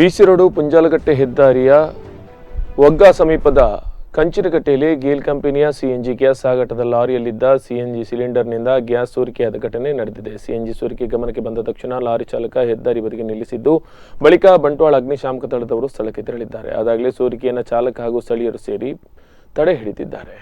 ಬಿಸಿ road ಪುಂಜಾಲಗಟ್ಟೆ ಹೆದ್ದಾರಿಯ ಒಗ್ಗ ಸಮೀಪದ ಕಂಚಿನಕಟ್ಟೆಯಲ್ಲಿ ಗೇಲ್ ಕಂಪನಿಯ ಸಿಎನ್ಜಿ ಗ್ಯಾಸ್ ಸಾಗಾಟದ ಲಾರಿಯಲ್ಲಿದ್ದ ಸಿಎನ್ಜಿ ಸಿಲಿಂಡರ್ನಿಂದ ಗ್ಯಾಸ್ ಸೋರಿಕೆಯಾದ ಘಟನೆ ನಡೆದಿದೆ. ಸಿಎನ್ಜಿ ಸೋರಿಕೆ ಗಮನಕ್ಕೆ ಬಂದ ತಕ್ಷಣ ಲಾರಿ ಚಾಲಕ ಹೆದ್ದಾರಿ ಬದಿಗೆ ನಿಲ್ಲಿಸಿದ್ದು, ಬಳಿಕ ಬಂಟ್ವಾಳ ಅಗ್ನಿಶಾಮಕ ದಳದವರು ಸ್ಥಳಕ್ಕೆ ತೆರಳಿದ್ದಾರೆ. ಆದಾಗಲೇ ಸೋರಿಕೆಯನ್ನು ಚಾಲಕ ಹಾಗೂ ಸ್ಥಳೀಯರು ಸೇರಿ ತಡೆ ಹಿಡಿದಿದ್ದಾರೆ.